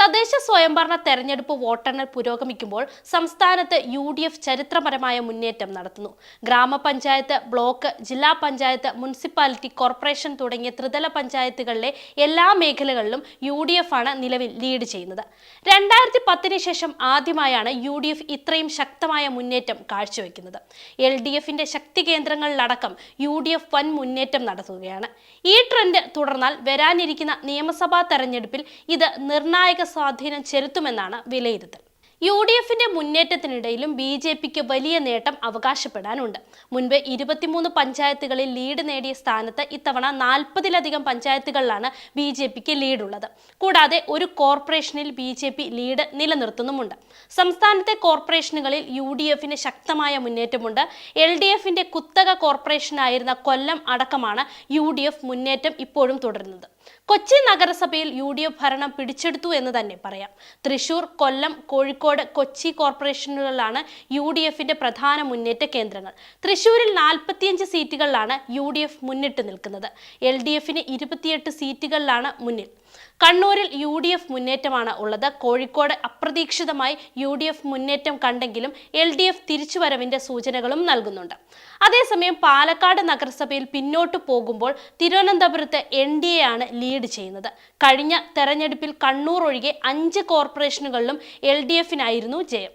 തദ്ദേശ സ്വയംഭരണ തെരഞ്ഞെടുപ്പ് വോട്ടെണ്ണൽ പുരോഗമിക്കുമ്പോൾ സംസ്ഥാനത്ത് യു ഡി എഫ് ചരിത്രപരമായ മുന്നേറ്റം നടത്തുന്നു. ഗ്രാമപഞ്ചായത്ത് ബ്ലോക്ക് ജില്ലാ പഞ്ചായത്ത് മുനിസിപ്പാലിറ്റി കോർപ്പറേഷൻ തുടങ്ങിയ ത്രിതല പഞ്ചായത്തുകളിലെ എല്ലാ മേഖലകളിലും യു ഡി എഫ് ആണ് നിലവിൽ ലീഡ് ചെയ്യുന്നത്. രണ്ടായിരത്തി പത്തിന് ശേഷം ആദ്യമായാണ് യു ഡി എഫ് ഇത്രയും ശക്തമായ മുന്നേറ്റം കാഴ്ചവെക്കുന്നത്. എൽ ഡി എഫിന്റെ ശക്തി കേന്ദ്രങ്ങളിലടക്കം യു ഡി എഫ് വൻ മുന്നേറ്റം നടത്തുകയാണ്. ഈ ട്രെൻഡ് തുടർന്നാൽ വരാനിരിക്കുന്ന നിയമസഭാ തെരഞ്ഞെടുപ്പിൽ ഇത് നിർണായക സ്വാധീനം ചെലുത്തുമെന്നാണ് വിലയിരുത്തൽ. യു ഡി എഫിന്റെ മുന്നേറ്റത്തിനിടയിലും ബി ജെ പിക്ക് വലിയ നേട്ടം അവകാശപ്പെടാനുണ്ട്. മുൻപ് ഇരുപത്തിമൂന്ന് പഞ്ചായത്തുകളിൽ ലീഡ് നേടിയ സ്ഥാനത്ത് ഇത്തവണ നാൽപ്പതിലധികം പഞ്ചായത്തുകളിലാണ് ബി ജെ പിക്ക് ലീഡുള്ളത്. കൂടാതെ ഒരു കോർപ്പറേഷനിൽ ബി ജെ പി ലീഡ് നിലനിർത്തുന്നുമുണ്ട്. സംസ്ഥാനത്തെ കോർപ്പറേഷനുകളിൽ യു ഡി എഫിന് ശക്തമായ മുന്നേറ്റമുണ്ട്. എൽ ഡി എഫിന്റെ കുത്തക കോർപ്പറേഷനായിരുന്ന കൊല്ലം അടക്കമാണ് യു ഡി എഫ് മുന്നേറ്റം ഇപ്പോഴും തുടരുന്നത്. കൊച്ചി നഗരസഭയിൽ യു ഡി എഫ് ഭരണം പിടിച്ചെടുത്തു എന്ന് തന്നെ പറയാം. തൃശൂർ കൊല്ലം കോഴിക്കോട് കൊച്ചി കോർപ്പറേഷനുകളിലാണ് യു ഡി എഫിന്റെ പ്രധാന മുന്നേറ്റ കേന്ദ്രങ്ങൾ. തൃശൂരിൽ നാൽപ്പത്തിയഞ്ച് സീറ്റുകളിലാണ് യു ഡി എഫ് മുന്നിട്ട് നിൽക്കുന്നത്. എൽ ഡി എഫിന് ഇരുപത്തിയെട്ട് സീറ്റുകളിലാണ് മുന്നിൽ. കണ്ണൂരിൽ യു ഡി എഫ് മുന്നേറ്റമാണ് ഉള്ളത്. കോഴിക്കോട് അപ്രതീക്ഷിതമായി യു ഡി എഫ് മുന്നേറ്റം കണ്ടെങ്കിലും എൽ ഡി എഫ് തിരിച്ചുവരവിന്റെ സൂചനകളും നൽകുന്നുണ്ട്. അതേസമയം പാലക്കാട് നഗരസഭയിൽ പിന്നോട്ട് പോകുമ്പോൾ തിരുവനന്തപുരത്ത് എൻ ഡി എ ആണ് ലീഡ് ചെയ്യുന്നത്. കഴിഞ്ഞ തെരഞ്ഞെടുപ്പിൽ കണ്ണൂർ ഒഴികെ അഞ്ച് കോർപ്പറേഷനുകളിലും എൽ ഡി എഫിനായിരുന്നു ജയം.